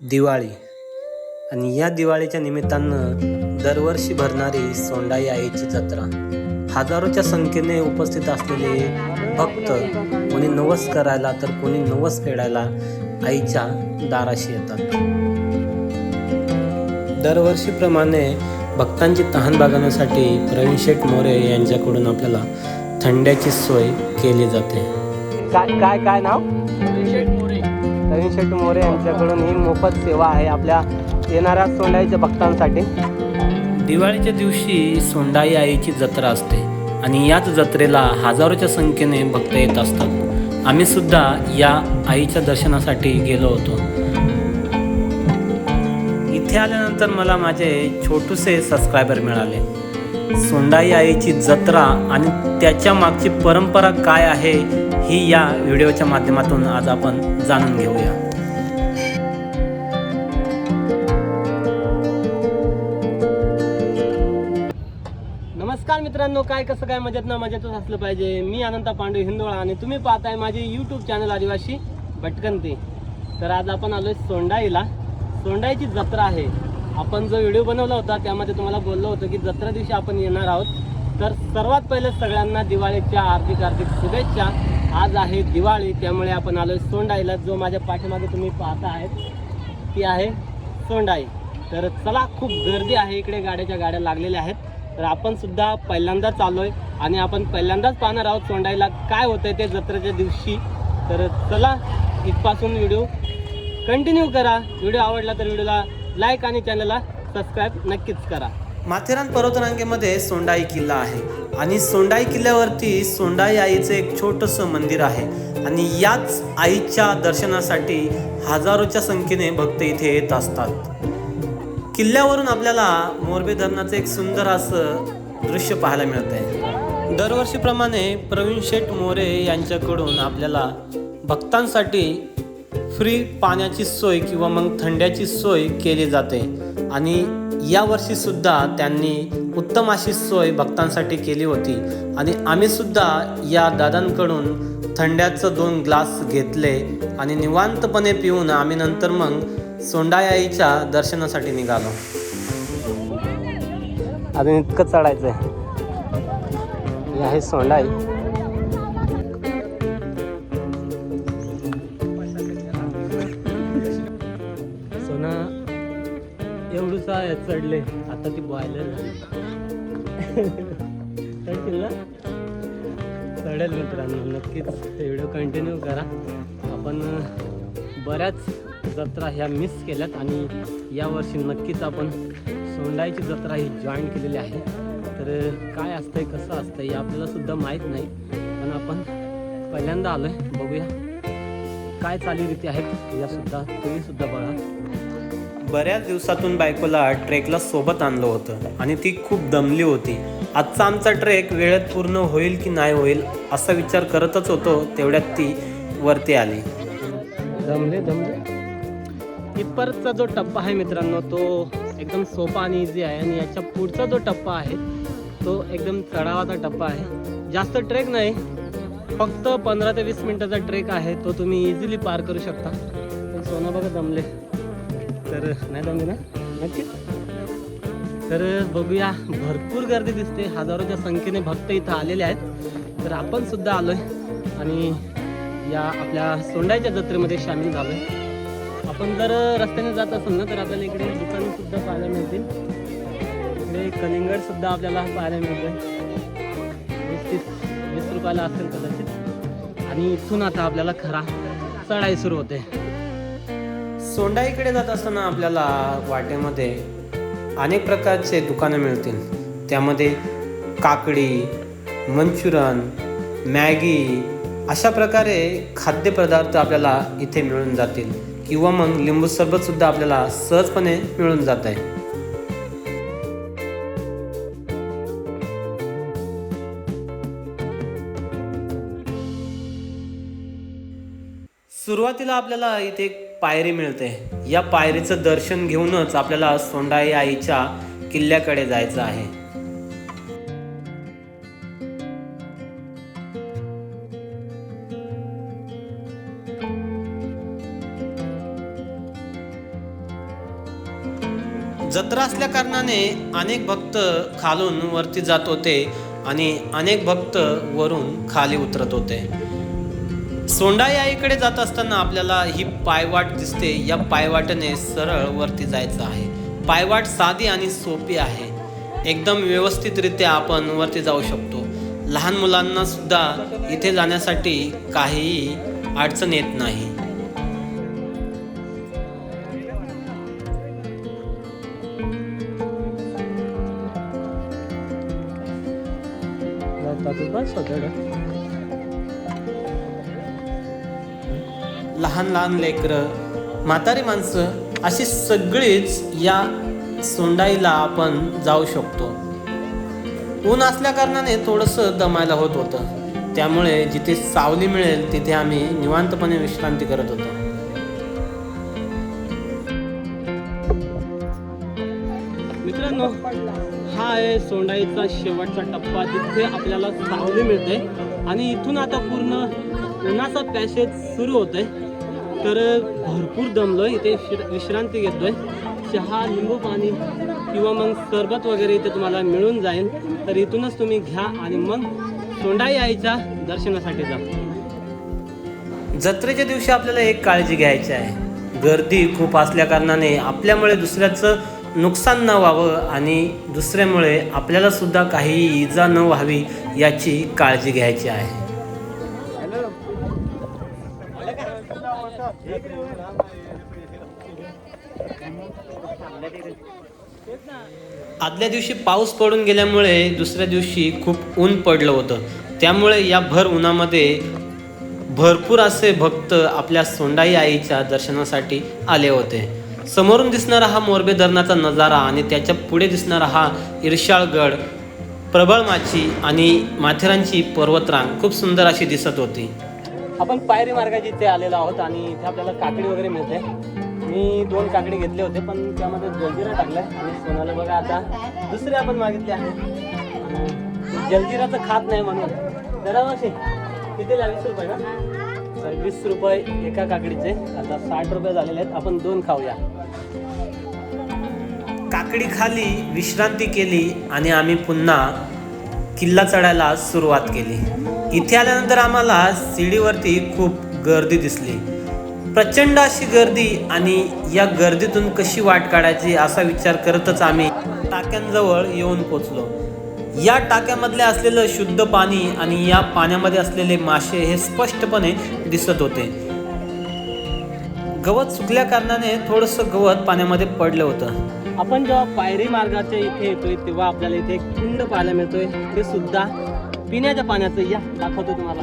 दिवाळी. आणि या दिवाळीच्या निमित्तानं दरवर्षी भरणारी सोंडाई आईची जत्रा. हजारोच्या संख्येने उपस्थित असलेले भक्त कोणी नवस करायला तर कोणी नवस फेडायला आईच्या दाराशी येतात. दरवर्षीप्रमाणे भक्तांची तहान भागवण्यासाठी प्रवीण शेठ मोरे यांच्याकडून आपल्याला थंड्याची सोय केली जाते. काय काय काय नाव? नवीन शेट मोरे यांच्याकडून ही मोफत सेवा आहे आपल्या येणाऱ्या सोंडाईच्या भक्तांसाठी. दिवाळीच्या दिवशी सोंडाई आईची जत्रा असते आणि याच जत्रेला हजारोच्या संख्येने भक्त येत असतात. आम्ही सुद्धा या आईच्या दर्शनासाठी गेलो होतो. इथे आल्यानंतर मला माझे छोटूसे सबस्क्रायबर मिळाले. सोंडाई आईची जत्रा आणि त्याच्या मागची परंपरा काय आहे ही या व्हिडिओच्या माध्यमातून आज आपण जाणून घेऊया. नमस्कार मित्रांनो काय कसं काय मजेत ना? मजेतच असलं पाहिजे. मी अनंता पांडे हिंदोळा आणि तुम्ही पाहताय माझे यूट्यूब चॅनल आदिवासी भटकंती. तर आज आपण आलोय सोंडाईला. सोंडाईची जत्रा आहे. आपण जो व्हिडिओ बनवला होता त्यामध्ये तुम्हाला बोललो होतो की जत्रा दिवशी आपण येणार आहोत. तर सर्वात पहिले सगळ्यांना दिवाळीच्या हार्दिक हार्दिक शुभेच्छा. आज आहे दिवाळी त्यामुळे आपण आलो सोंडाईला. जो माझ्या पाठीमागे तुम्ही पाहता आहेत ती आहे सोंडाई. तर चला खूप गर्दी आहे इकडे गाड्याच्या गाड्या लागलेल्या आहेत. तर आपण सुद्धा पहिल्यांदाच आहे आणि आपण पहिल्यांदाच पाहणार आहोत सोंडाईला काय होतंय ते जत्रेच्या दिवशी. तर चला इथपासून व्हिडिओ कंटिन्यू करा. व्हिडिओ आवडला तर व्हिडिओला लाईक आणि चॅनलला सबस्क्राईब नक्कीच करा. माथेरान पर्वतरांगेमध्ये सोंडाई किल्ला आहे. आणि सोंडाई किल्ल्यावरती सोंडाई आईचं एक छोटंसं मंदिर आहे. आणि याच आईच्या दर्शनासाठी हजारोच्या संख्येने भक्त इथे येत असतात. किल्ल्यावरून आपल्याला मोरबे धरणाचं एक सुंदर असं दृश्य पाहायला मिळतंय. दरवर्षीप्रमाणे प्रवीण शेठ मोरे यांच्याकडून आपल्याला भक्तांसाठी फ्री पाण्याची सोय किंवा मग थंड्याची सोय केली जाते. आणि यावर्षीसुद्धा त्यांनी उत्तम अशी सोय भक्तांसाठी केली होती. आणि आम्ही सुद्धा या दादांकडून थंड्याचं दोन ग्लास घेतले आणि निवांतपणे पिऊन आम्ही नंतर मग सोंडाई आईच्या दर्शनासाठी निघालो. अजून इतकं चढायचं आहे सोंडाई. एवढूसा चढले? आता ती बॉयलर चढतील ना? चढेल मित्रांनो नक्कीच. व्हिडिओ कंटिन्यू करा. आपण बऱ्याच जत्रा ह्या मिस केल्यात आणि यावर्षी नक्कीच आपण सोंडाईची जत्रा ही जॉईन केलेली आहे. तर काय असतंय कसं असतंय हे आपल्याला सुद्धा माहीत नाही. पण आपण पहिल्यांदा आलोय बघूया. काय चालीरीती आहेत या सुद्धा तुम्ही सुद्धा बघा. बऱ्याच दिवसातून बायकोला ट्रेकला सोबत आणलं होतं आणि ती खूप दमली होती. आजचा आमचा ट्रेक वेळेत पूर्ण होईल की नाही होईल असा विचार करतच होतो तेवढ्यात ती वरती आली. दमले दमले. इथपर्यंतचा जो टप्पा आहे मित्रांनो तो एकदम सोपा आणि इझी आहे आणि याच्या पुढचा जो टप्पा आहे तो एकदम चढावाचा टप्पा आहे. जास्त ट्रेक नाही फक्त पंधरा ते वीस मिनिटाचा ट्रेक आहे तो तुम्ही इझिली पार करू शकता. पण सोना बघा दमले. तर नाही दमले ना नक्कीच. तर बघूया भरपूर गर्दी दिसते. हजारोच्या संख्येने भक्त इथं आलेले आहेत. तर आपण सुद्धा आलोय आणि या आपल्या सोंडाईच्या जत्रेमध्ये सामील झालोय. आपण जर रस्त्याने जात असेल ना तर आपल्याला इकडे दुकानं सुद्धा पाहायला मिळतील. इकडे कलिंगड सुद्धा आपल्याला पाहायला मिळतंय. वीस तीस वीस रुपयाला असेल कदाचित. आणि इथून आता आपल्याला खरा चढाई सुरू होते. सोंडाईकडे जात असताना आपल्याला वाटेमध्ये अनेक प्रकारचे दुकानं मिळतील. त्यामध्ये काकडी मंचुरन मॅगी अशा प्रकारे खाद्यपदार्थ आपल्याला इथे मिळून जातील. किंवा मग लिंबू सरबतसुद्धा आपल्याला सहजपणे मिळून जात आहे. सुरुवातीला आपल्याला इथे पायरी मिळते. या पायरीचं दर्शन घेऊनच आपल्याला सोंडाई आईच्या किल्ल्याकडे जायचं आहे. जत्रा असल्या कारणाने अनेक भक्त खालून वरती जात होते आणि अनेक भक्त वरून खाली उतरत होते. सोंडा या इकडे जात असताना आपल्याला ही पायवाट दिसते. या पायवाटने सरळ वरती जायचं आहे. पायवाट साधी आणि सोपी आहे. एकदम व्यवस्थितरित्या आपण वरती जाऊ शकतो. लहान मुलांना सुद्धा इथे जाण्यासाठी काहीही अडचण येत नाही. लहान लहान लेकरं म्हातारी माणसं अशी सगळीच या सोंडाईला आपण जाऊ शकतो. ऊन असल्या कारणाने थोडंसं दमायला होत होतं. त्यामुळे जिथे सावली मिळेल तिथे आम्ही निवांतपणे विश्रांती करत होतो. मित्रांनो हा आहे सोंडाईचा शेवटचा टप्पा जिथे आपल्याला सावली मिळते. आणि इथून आता पूर्ण उन्हाचा पॅसेज सुरू होतोय. तर भरपूर दमलो आहे इथे शिर- विश्रांती घेतोय. चहा लिंबू पाणी किंवा मग सरबत वगैरे इथे तुम्हाला मिळून जाईल. तर इथूनच तुम्ही घ्या आणि मग तोंडाई आईच्या दर्शनासाठी जा. जत्रेच्या दिवशी आपल्याला एक काळजी घ्यायची आहे. गर्दी खूप असल्या कारणाने आपल्यामुळे दुसऱ्याचं नुकसान न व्हावं आणि दुसऱ्यामुळे आपल्याला सुद्धा काही इजा न व्हावी याची काळजी घ्यायची आहे. आदल्या दिवशी पाऊस पडून गेल्यामुळे दुसऱ्या दिवशी खूप ऊन पडलं होतं. त्यामुळे या भर उन्हामध्ये भरपूर असे भक्त आपल्या सोंडाई आईच्या दर्शनासाठी आले होते. समोरून दिसणारा हा मोरबे धरणाचा नजारा आणि त्याच्या पुढे दिसणारा हा इर्शाळगड प्रबळ माची आणि माथेरानची पर्वतरांग खूप सुंदर अशी दिसत होती. आपण पायरी मार्गाची इथे आलेलो आहोत आणि इथे आपल्याला काकडी वगैरे मिळते. मी दोन काकडी घेतले होते पण त्यामध्ये जलजिरा टाकलाय. आणि सोनाला बघा आता दुसरे आपण मागितले आहे आणि जलजिराचं खात नाही म्हणून. जरा मावशी कितीला वीस रुपये ना? तर वीस रुपये एका काकडीचे. आता साठ रुपये झालेले आहेत. आपण दोन खाऊया. काकडी खाली विश्रांती केली आणि आम्ही पुन्हा किल्ला चढायला सुरुवात केली. इथे आल्यानंतर आम्हाला सीडीवरती खूप गर्दी दिसली. प्रचंड अशी गर्दी आणि या गर्दीतून कशी वाट काढायची असा विचार करतच आम्ही टाक्यांजवळ येऊन पोचलो. या टाक्यामधले असलेलं शुद्ध पाणी आणि या पाण्यामध्ये असलेले मासे हे स्पष्टपणे दिसत होते. गवत सुकल्या कारणाने थोडंसं गवत पाण्यामध्ये पडलं होतं. आपण जेव्हा पायरी मार्गाच्या इथे येतोय तेव्हा आपल्याला इथे एक कुंड पाहायला मिळतोय. ते सुद्धा पिण्याच्या पाण्याचं. या दाखवतो तुम्हाला.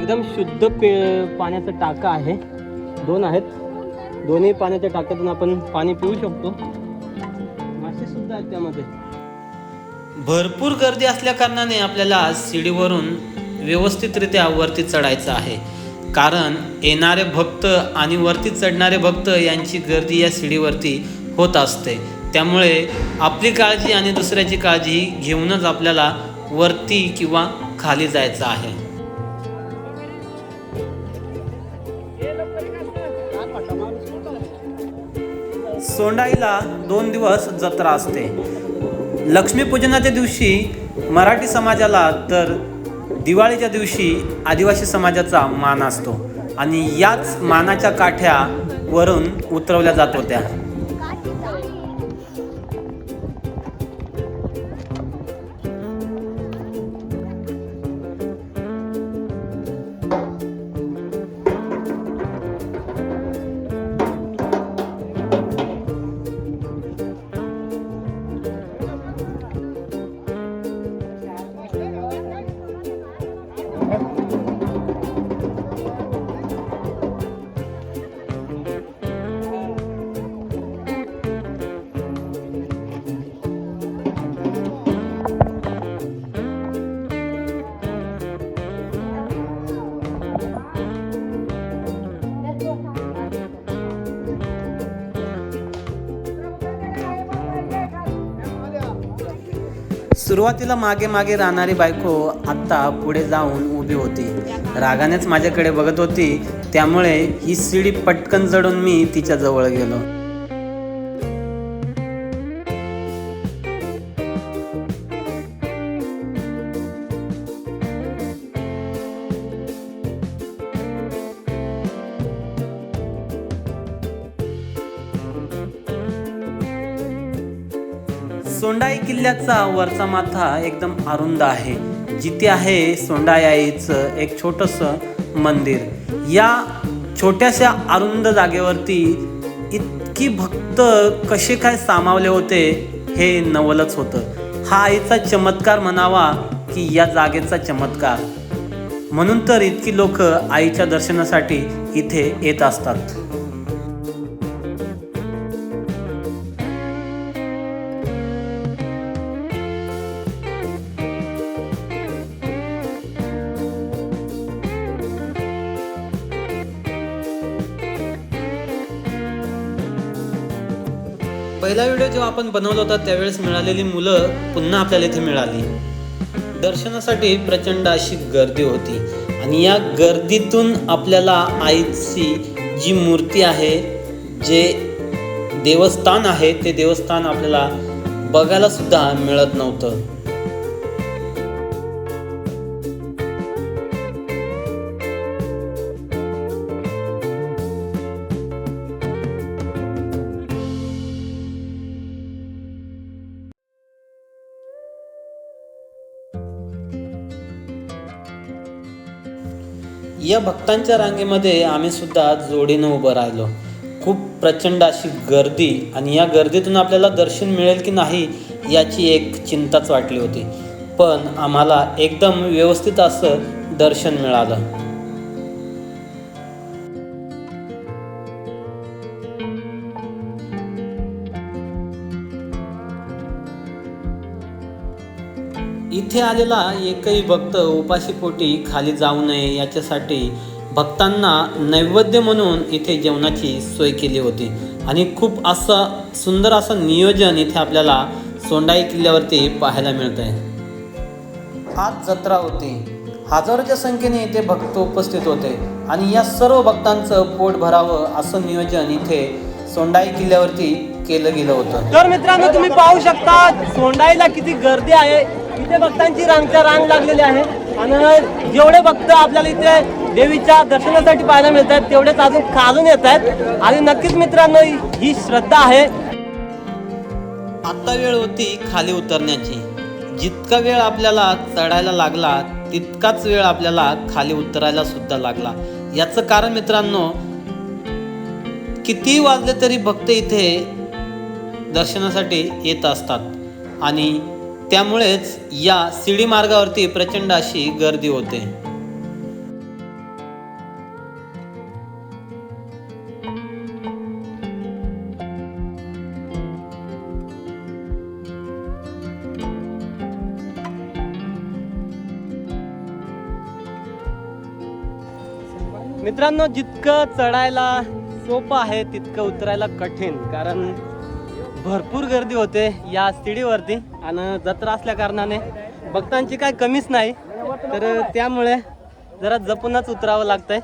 एकदम शुद्ध पाण्याचं टाकं आहे. दोन आहेत. दोन्ही पाण्याच्या टाक्यातून आपण पाणी पिऊ शकतो. मासे सुद्धा आहेत त्यामध्ये. भरपूर गर्दी असल्या कारणाने आपल्याला शिडीवरून व्यवस्थितरित्या वरती चढायचं आहे. कारण येणारे भक्त आणि वरती चढणारे भक्त यांची गर्दी या सीडीवरती होत असते. त्यामुळे आपली काळजी आणि दुसऱ्याची काळजी घेऊनच आपल्याला वरती किंवा खाली जायचं आहे. सोंडाईला दोन दिवस जत्रा असते. लक्ष्मीपूजनाच्या दिवशी मराठी समाजाला तर दिवाळीच्या दिवशी आदिवासी समाजाचा मान असतो आणि याच मानाच्या काठ्यावरून उतरवल्या जात होत्या. सुरुवातीला मागे मागे राहणारी बायको आत्ता पुढे जाऊन उभी होती. रागानेच माझ्याकडे बघत होती. त्यामुळे ही शिडी पटकन चढून मी तिच्या जवळ गेलो. सोंडाई किल्ल्याचा वरचा माथा एकदम अरुंद आहे. जिथे आहे सोंडाई आईचं एक छोटस मंदिर. या छोट्याशा अरुंद जागेवरती इतकी भक्त कसे काय सामावले होते हे नवलच होतं. हा आईचा चमत्कार म्हणावा की या जागेचा चमत्कार. म्हणून तर इतकी लोक आईच्या दर्शनासाठी इथे येत असतात. पहिला व्हिडिओ जेव्हा आपण बनवला होता त्यावेळेस मिळालेली मुलं पुन्हा आपल्याला इथे मिळाली. दर्शनासाठी प्रचंड अशी गर्दी होती. आणि या गर्दीतून आपल्याला आईची जी मूर्ती आहे जे देवस्थान आहे ते देवस्थान आपल्याला बघायला सुद्धा मिळत नव्हतं. या भक्तांच्या रांगेमध्ये आम्ही सुद्धा जोडीनं उभं राहिलो. खूप प्रचंड अशी गर्दी आणि या गर्दीतून आपल्याला दर्शन मिळेल की नाही याची एक चिंताच वाटली होती. पण आम्हाला एकदम व्यवस्थित असं दर्शन मिळालं. इथे आलेला एकही भक्त उपाशीपोटी खाली जाऊ नये याच्यासाठी भक्तांना नैवेद्य म्हणून इथे जेवणाची सोय केली होती. आणि खूप असं सुंदर असं नियोजन इथे आपल्याला सोंडाई किल्ल्यावरती पाहायला मिळत आहे आज जत्रा होती. हजारोच्या संख्येने इथे भक्त उपस्थित होते. आणि या सर्व भक्तांचं पोट भरावं असं नियोजन इथे सोंडाई किल्ल्यावरती केलं गेलं होतं. तर मित्रांनो तुम्ही पाहू शकता सोंडाईला किती गर्दी आहे. इथे भक्तांची रांगच्या रांग लागलेली आहे. आणि जेवढे भक्त आपल्याला इथे देवीच्या दर्शनासाठी पाहायला मिळतात तेवढेच अजून खाजून येत आहेत आणि नक्कीच मित्रांनो ही श्रद्धा आहे. आता वेळ होती खाली उतरण्याची. जितका वेळ आपल्याला चढायला लागला तितकाच वेळ आपल्याला खाली उतरायला सुद्धा लागला. याचं कारण मित्रांनो किती वाजले तरी भक्त इथे दर्शनासाठी येत असतात. आणि त्यामुळेच या शिडी मार्गावरती प्रचंड अशी गर्दी होते. मित्रांनो जितकं चढायला सोपं आहे तितकं उतरायला कठीण कारण भरपूर गर्दी होते या सिडीवरती. आणि जत्रा असल्या कारणाने भक्तांची काय कमीच नाही. तर त्यामुळे जरा जपूनच उतरावं लागतंय.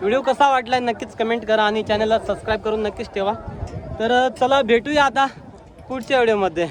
व्हिडिओ कसा वाटलाय नक्कीच कमेंट करा आणि चॅनलला सबस्क्राईब करून नक्कीच ठेवा. तर चला भेटूया आता पुढच्या व्हिडिओमध्ये.